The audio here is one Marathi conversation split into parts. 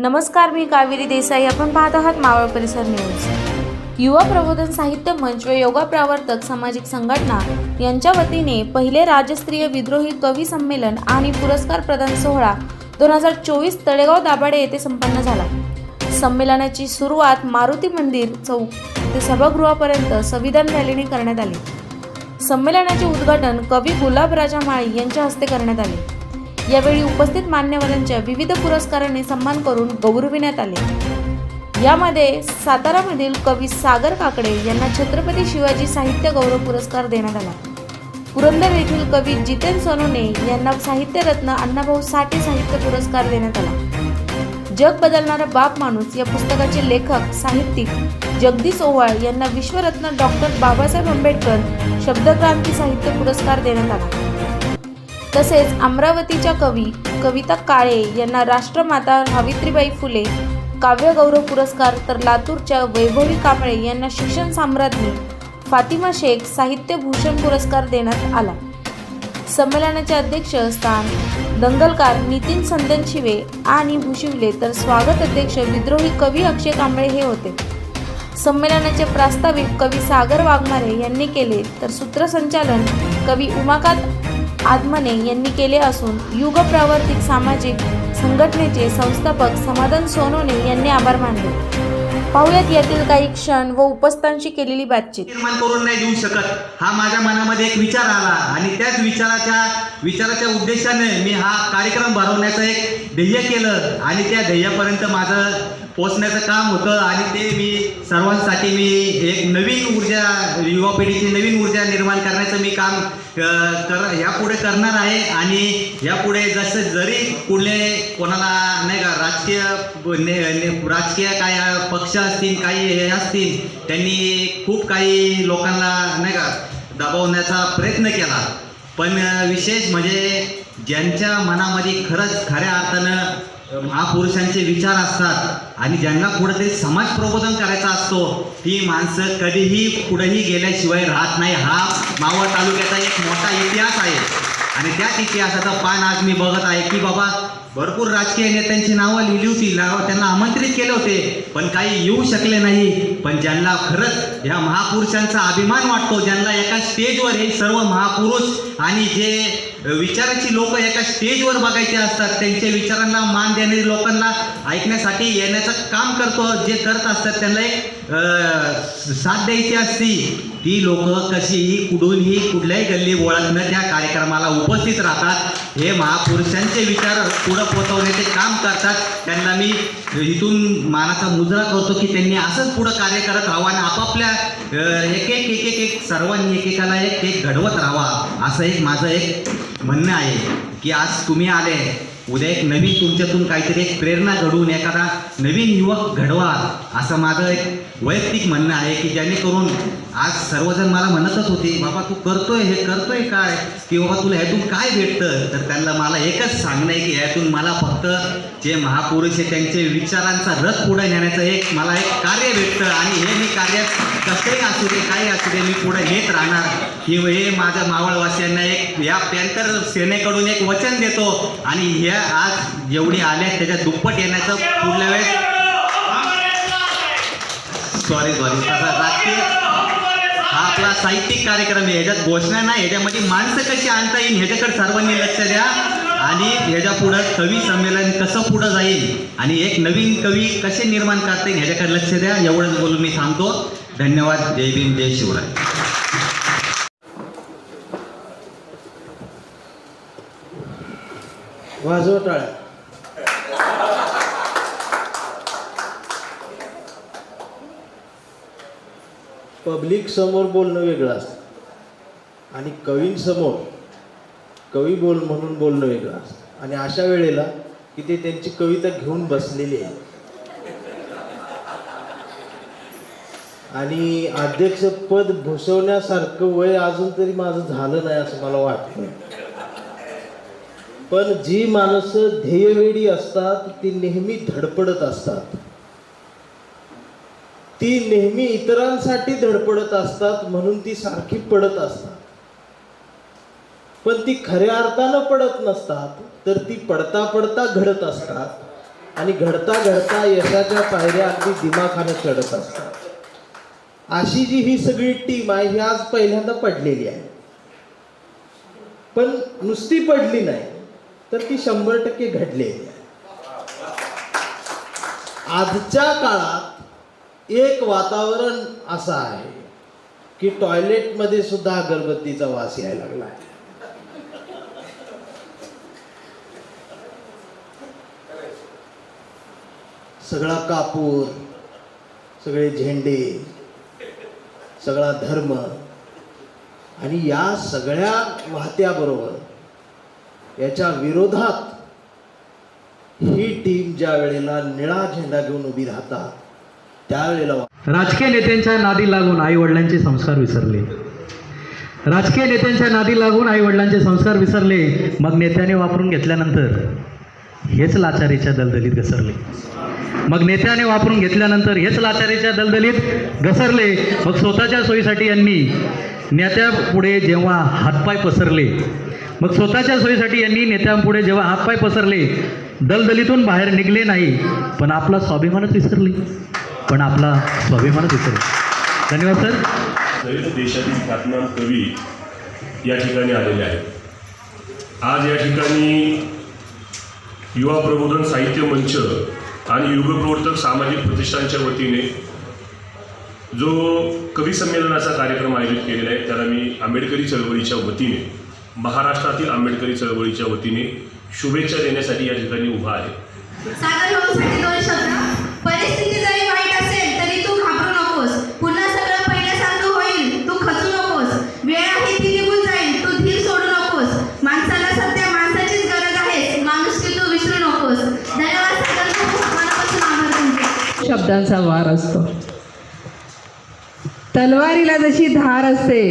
नमस्कार मी कावेरी देसाई. आपण पाहत आहात मावळ परिसर न्यूज. युवा प्रबोधन साहित्य मंच व योगा प्रवर्तक सामाजिक संघटना यांच्या वतीने पहिले राज्यस्तरीय विद्रोही कवी संमेलन आणि पुरस्कार प्रदान सोहळा दोन हजार चोवीस तळेगाव दाभाडे येथे संपन्न झाला. संमेलनाची सुरुवात मारुती मंदिर चौक ते सभागृहापर्यंत संविधान रॅलीने करण्यात आली. संमेलनाचे उद्घाटन कवी गुलाब राजा माळी यांच्या हस्ते करण्यात आले. यावेळी उपस्थित मान्यवरांच्या विविध पुरस्काराने सन्मान करून गौरविण्यात आले. यामध्ये सातारामधील कवी सागर काकडे यांना छत्रपती शिवाजी साहित्य गौरव पुरस्कार देण्यात आला. पुरंदर येथील कवी जितेन सोनोने यांना साहित्यरत्न अण्णाभाऊ साठे साहित्य पुरस्कार देण्यात आला. जग बदलणारा बाप माणूस या पुस्तकाचे लेखक साहित्यिक जगदीश ओवाळ यांना विश्वरत्न डॉक्टर बाबासाहेब आंबेडकर शब्दक्रांती साहित्य पुरस्कार देण्यात आला. तसेच अमरावतीच्या कवी कविता काळे यांना राष्ट्रमाता सावित्रीबाई फुले काव्यगौरव पुरस्कार तर लातूरच्या वैभवी कांबळे यांना शिक्षण साम्राज्ञी फातिमा शेख साहित्य भूषण पुरस्कार देण्यात आला. संमेलनाचे अध्यक्षस्थान दंगलकार नितीन संदन शिवे आणि भूशिवले तर स्वागत अध्यक्ष विद्रोही कवी अक्षय कांबळे हे होते. संमेलनाचे प्रास्ताविक कवी सागर वाघमारे यांनी केले तर सूत्रसंचालन कवी उमाकांत आदमने यांनी केले असून युग प्रावर्तिक सामाजिक संघटनेचे संस्थापक समाधान सोनोने यांनी आभार मानले. पाहुयात यातील काही क्षण व उपस्थांशी केलेली बातचीत. निर्माण करून नाही देऊ शकत. हा माझ्या मनामध्ये एक विचार आला आणि त्याच विचाराच्या विचाराच्या उद्देशाने मी हा कार्यक्रम भरवण्याचं एक ध्येय केलं आणि त्या ध्येयापर्यंत माझं पोचण्याचं काम होतं आणि ते मी सर्वांसाठी मी एक नवीन ऊर्जा युवा पिढीची नवीन ऊर्जा निर्माण करण्याचं मी काम कर यापुढे करणार आहे. आणि यापुढे जसं जरी कुठले कोणाला नाही का राजकीय ने, राजकीय काय पक्ष असतील काही हे असतील त्यांनी खूप काही लोकांना नाही का दबावण्याचा प्रयत्न केला. पण विशेष म्हणजे ज्यांच्या मनामध्ये खरंच खऱ्या अर्थानं महापुरुषांचे विचार असतात आणि ज्यांना कुठेतरी समाज प्रबोधन करायचा असतो ती माणसं कधीही पुढेही गेल्याशिवाय राहत नाही. हा मावळ तालुक्याचा एक मोठा इतिहास आहे. आणि त्याच इतिहासाचं पान आज मी बघत आहे की बाबा भरपूर राजकीय नेत्यांची नावं लिहिली होती नावं त्यांना आमंत्रित केले होते पण काही येऊ शकले नाही. पण ज्यांना खरंच या महापुरुषांचा अभिमान वाटतो ज्यांना एका स्टेजवर हे सर्व महापुरुष आणि जे विचाराची लोक एका स्टेजवर बघायचे असतात त्यांच्या विचारांना मान देणारी लोकांना ऐकण्यासाठी येण्याचं काम करतो जे करत असतात त्यांना एक साथ द्यायची असती. ती लोक कशीही कुठूनही कुठल्याही गल्ली ओळखणं त्या कार्यक्रमाला उपस्थित राहतात. हे महापुरुषांचे विचार पुढं पोचवण्याचे काम करतात. त्यांना मी इथून मानाचा मुजरा करतो की त्यांनी असंच पुढं कार्य करत राहावं आणि आपापल्या एक एक एक एक एक सर्वांनी एकेकाला एक एक घडवत राहावा. असं एक माझं एक म्हणणं आहे की आज तुम्ही आले. उद्या एक नवीन तुमच्यातून काहीतरी एक प्रेरणा घडवून एखादा नवीन युवक घडवा. असं माझं एक वैयक्तिक म्हणणं आहे की जेणेकरून आज सर्वजण मला म्हणतच होते बाबा तू करतोय हे करतोय काय? की बाबा तुला ह्यातून काय भेटतं? तर त्यांना मला एकच सांगणं आहे की ह्यातून मला फक्त जे महापुरुष आहे त्यांचे विचारांचा रथ पुढे नेण्याचं एक मला एक कार्य भेटतं. आणि हे मी कार्य कसंही असू दे काही असू दे मी पुढे नेत राहणार. की हे माझ्या मावळवासियांना एक या पॅन्थर सेनेकडून एक वचन देतो. आणि ह्या आज जेवढी आल्या त्याच्या दुप्पट येण्याचं पुढल्या वेळेस सॉरी सॉरी तसा राजकीय हा आपला साहित्यिक कार्यक्रम आहे. ह्याच्यात घोषणा नाही. ह्याच्यामध्ये माणसं कशी आणता येईल ह्याच्याकडे सर्वांनी लक्ष द्या. आणि ह्याच्या पुढं कवी संमेलन कसं पुढं जाईल आणि एक नवीन कवी कसे निर्माण करता येईल ह्याच्याकडे लक्ष द्या. एवढंच बोलून मी थांबतो. धन्यवाद. जय भीम जय शिवराय. वाजव पब्लिक समोर बोलणं वेगळं असतं. आणि कवींसमोर कवी बोल म्हणून बोलणं वेगळं असतं. आणि अशा वेळेला की ते त्यांची कविता घेऊन बसलेली आहे. आणि अध्यक्षपद भुसवण्यासारखं वय अजून तरी माझं झालं नाही असं मला वाटतं. पण जी माणसं ध्येयवेडी असतात ती नेहमी धडपडत असतात. ती नेहमी इतरांसाठी धडपडत असतात म्हणून ती सारखी पडत असतात. पण ती खऱ्या अर्थानं पडत नसतात तर ती पडता पडता घडत असतात आणि घडता घडता यशाच्या पायऱ्या अगदी दिमाखानं चढत असतात. अशी जी ही सगळी टीम आहे ही आज पहिल्यांदा पडलेली आहे. पण नुसती पडली नाही तर ती शंभर टक्के घडलेली आहे. आजच्या काळात एक वातावरण असं आहे की टॉयलेटमध्ये सुद्धा अगरबत्तीचा वास यायला लागला आहे. सगळा कापूर सगळे झेंडे सगळा धर्म आणि या सगळ्या वाहत्याबरोबर याच्या विरोधात ही टीम ज्या वेळेला निळा झेंडा घेऊन उभी राहतात त्यावेळेला राजकीय नेत्यांच्या नादी लागून आई वडिलांचे संस्कार विसरले. राजकीय नेत्यांच्या नादी लागून आई वडिलांचे संस्कार विसरले. मग नेत्याने वापरून घेतल्यानंतर हेच लाचारीच्या दलदलीत घसरले. मग नेत्याने वापरून घेतल्यानंतर हेच लाचारीच्या दलदलीत घसरले. मग स्वतःच्या सोयीसाठी यांनी नेत्यापुढे जेव्हा हातपाय पसरले मग स्वतःच्या सोयीसाठी यांनी नेत्यांपुढे जेव्हा हातपाय पसरले दलदलीतून बाहेर निघले नाही पण आपला स्वाभिमानच विसरले. पण आपला स्वाभिमानच विसरले धन्यवाद सर. देशातील ख्यातनाम कवी या ठिकाणी आलेले आहेत. आज या ठिकाणी युवा प्रबोधन साहित्य मंच आणि युगप्रवर्तक सामाजिक प्रतिष्ठानच्या वतीने जो कवी संमेलनाचा कार्यक्रम आयोजित केलेला आहे त्याला मी आंबेडकरी चळवळीच्या वतीने महाराष्ट्रातील आंबेडकरी चळवळीच्या वतीने शुभेच्छा देण्यासाठी या ठिकाणी उभा आहे. शब्दांचा वार असतो. तलवारीला जशी धार असते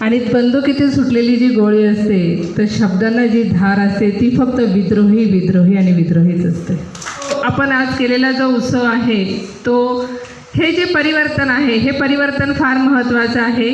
आणि बंदुकीतून सुटलेली जी गोळी असते तर शब्दांना जी धार असते ती फक्त विद्रोही विद्रोही आणि विद्रोहीच असते. आपण आज केलेला जो उत्सव आहे तो हे जे परिवर्तन आहे हे परिवर्तन फार महत्त्वाचं आहे.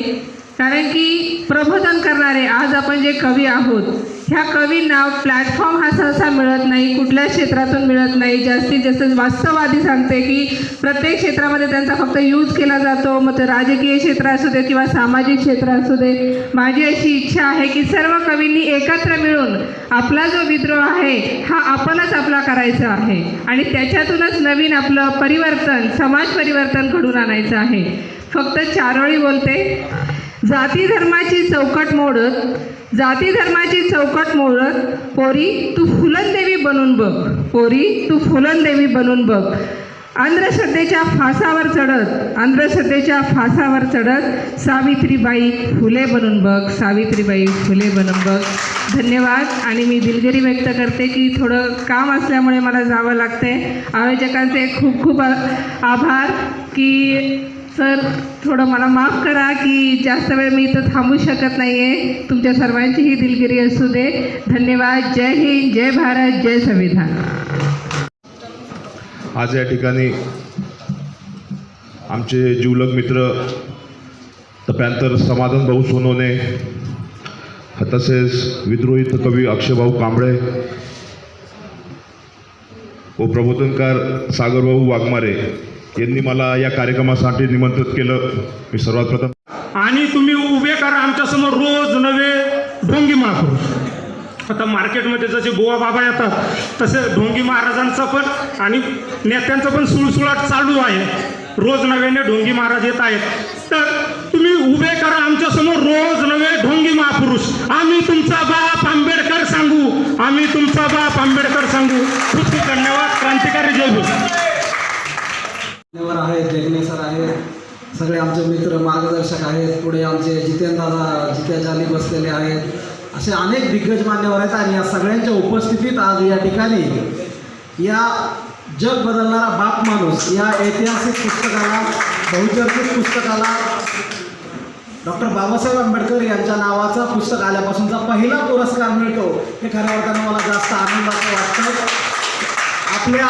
कारण की प्रबोधन करणारे आज आपण जे कवी आहोत ह्या कवींना प्लॅटफॉर्म हा सहसा मिळत नाही कुठल्या क्षेत्रातून मिळत नाही. जास्तीत जास्त वास्तववादी सांगते की प्रत्येक क्षेत्रामध्ये त्यांचा फक्त यूज केला जातो. मग ते राजकीय क्षेत्र असू दे किंवा सामाजिक क्षेत्र असू दे. माझी अशी इच्छा आहे की सर्व कवींनी एकत्र मिळून आपला जो विद्रोह आहे हा आपणच आपला करायचा आहे. आणि त्याच्यातूनच नवीन आपलं परिवर्तन समाज परिवर्तन घडून आणायचं आहे. फक्त चारोळी बोलते. जाती धर्माची चौकट मोडत जाती धर्माची चौकट मोडत पोरी तू फुलनदेवी बनून बघ पोरी तू फुलनदेवी बनून बघ. अंधश्रद्धेच्या फासावर चढत अंधश्रद्धेच्या फासावर चढत सावित्रीबाई फुले बनून बघ सावित्रीबाई फुले बनून बघ. धन्यवाद. आणि मी दिलगिरी व्यक्त करते की थोडं काम असल्यामुळे मला जावं लागते आयोजकांचे खूप खूप आभार की सर थोडं मला माफ करा की जास्त वेळ मी इथं थांबू शकत नाही आहे तुमच्या सर्वांचीही दिलगिरी असू दे. धन्यवाद. जय हिंद जय भारत जय संविधान. आज या ठिकाणी आमचे जीवलग मित्र तप्यांतर समाधान भाऊ सोनवणे तसेच विद्रोहित कवी अक्षयभाऊ कांबळे व प्रबोधनकार सागरभाऊ वाघमारे यांनी मला या कार्यक्रमासाठी निमंत्रित केलं. मी सर्वात प्रथम आणि तुम्ही उभे करा आमच्यासमोर रोज नवे ढोंगी महापुरुष. आता मार्केटमध्ये जसे गोवा बाबा येतात तसे ढोंगी महाराजांचं पण आणि नेत्यांचं पण सुळसुळाट चालू आहे. रोज नव्याने ढोंगी महाराज येत आहेत. तर तुम्ही उभे करा आमच्यासमोर रोज नवे ढोंगी महापुरुष. आम्ही तुमचा बाप आंबेडकर सांगू. आम्ही तुमचा बाप आंबेडकर सांगू. खूप खूप धन्यवाद. क्रांतिकारी जय आहेत जगने सर आहेत सगळे आमचे मित्र मार्गदर्शक आहेत पुढे आमचे जितेंद्र दादा जित्या जाली बसलेले आहेत. असे अनेक दिग्गज मान्यवर आहेत आणि या सगळ्यांच्या उपस्थितीत आज या ठिकाणी या जग बदलणारा बाप माणूस या ऐतिहासिक पुस्तकाला बहुचर्चित पुस्तकाला डॉक्टर बाबासाहेब आंबेडकर यांच्या नावाचा पुस्तक आल्यापासूनचा पहिला पुरस्कार मिळतो. हे खऱ्या अर्थानं मला जास्त आनंदाचं वाटतं आपल्या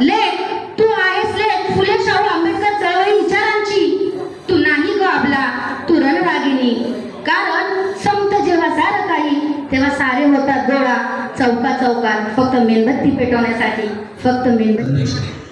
लेख तू आहेस लेख फुले शाहू आंबेडकर चळवळी विचारांची तू नाही ग आपला तू रणरागिणी कारण संत जेव्हा सारं काही तेव्हा सारे होतात गोळा चौका चौकात फक्त फक्त मेणबत्ती पेटवण्यासाठी फक्त मेणबत्ती